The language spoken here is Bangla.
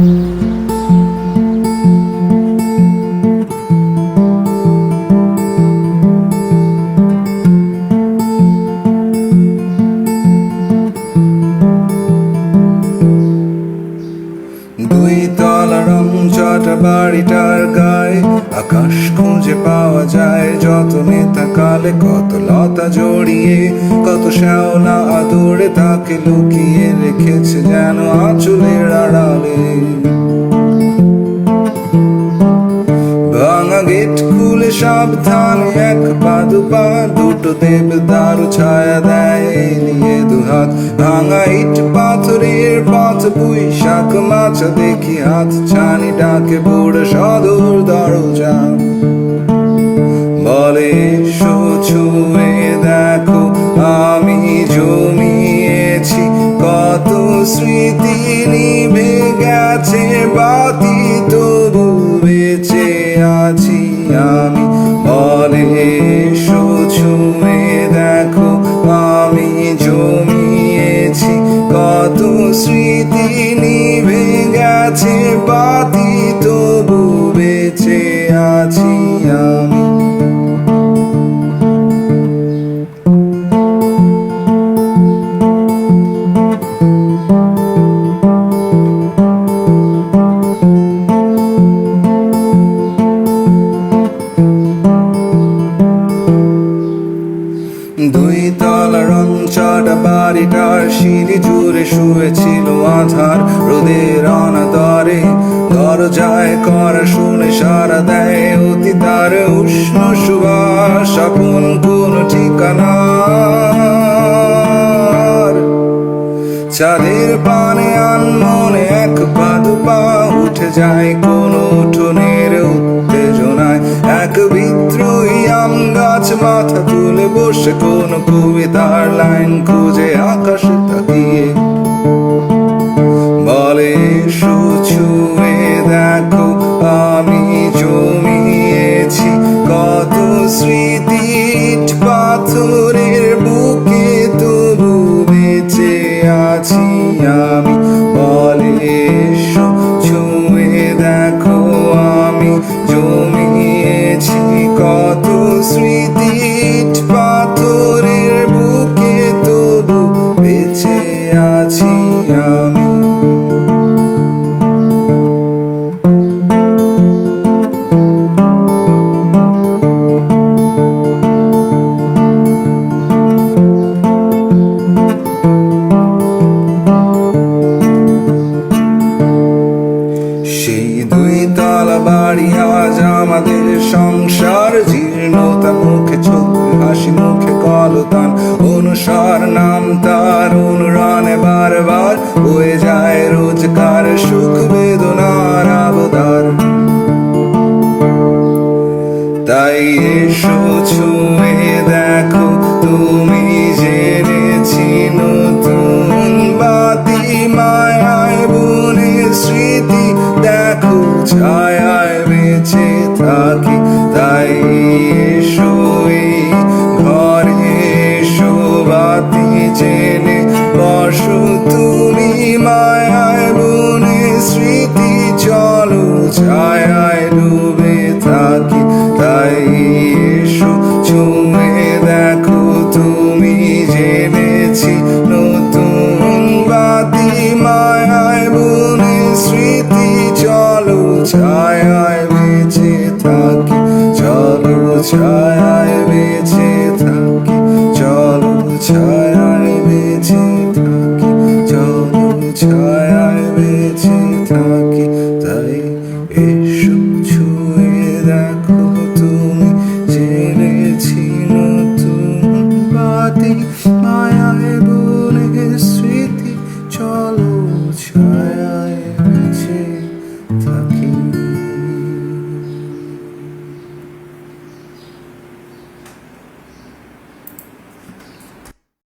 দুই বাড়িটার গায়ে আকাশ খুঁজে পাওয়া যায় যত নেতা কালে কত লতা জড়িয়ে, কত শ্যাওলা আদরে তাকে লুকিয়ে রেখেছে যেন আঁচলের আড়ালে। ভাঙা গেট খুলে সাবধানে এক পা দুটো দেব দারু ছায়া দেয় নিয়ে দুহাত ভাঙা ইট পাথরের পথ, পুই শাক মাছা দেখি হাত, ছানি ডাকে বুড়ো সদর দরজা। বলে ছুঁয়ে দেখো, আমি জমিয়েছি, কত স্মৃতি নিভে গেছে বাতি কত স্মৃতি নিভে গেছে বাতি তবু বেঁচে দুই তলা রং চটা বাড়িটার সিঁড়ি জুড়ে শুয়েছিল আধার রোদের অনাদরে। দরজায় করা শুনে সারা দেয় অতি তার উষ্ণ সুবাস, আপন কোন ঠিকানা চাঁদের পানে আনমনে এক পা উঠে যায় কোন উঠোনের উত্তেজনায়। এক মাথা তুলে বসে কোন কবিতার লাইন খুঁজে আকাশে তাকিয়ে। বলে ছুঁয়ে দেখো, আমি জমিয়েছি কত স্মৃতি পাথরের বুকে তবু বেঁচে আছি আমি। বলে ছুঁয়ে দেখো, আমি জমিয়েছি কত স্মৃতি পাথরের বুকে তবু বেঁচে আছি আমি। সেই দুই তলা বাড়ি আজ আমাদের সংসার জীর্ণতা, মুখে ছবি হাসি, মুখে কলতান অনুসার নাম তার অনুরণে বারবার হয়ে যায় রোজকার সুখ, বেদনার আবদার। তাই এসো ছুঁয়ে জেনেছি নতুন বাতি মায়ায় বনে স্মৃতি, চলো ছায়ায় বেঁচে থাকি, চলো ছায়ায় বেঁচে থাকি, চলো ছায়ায় বেঁচে থাকি, চলো ছায়ায়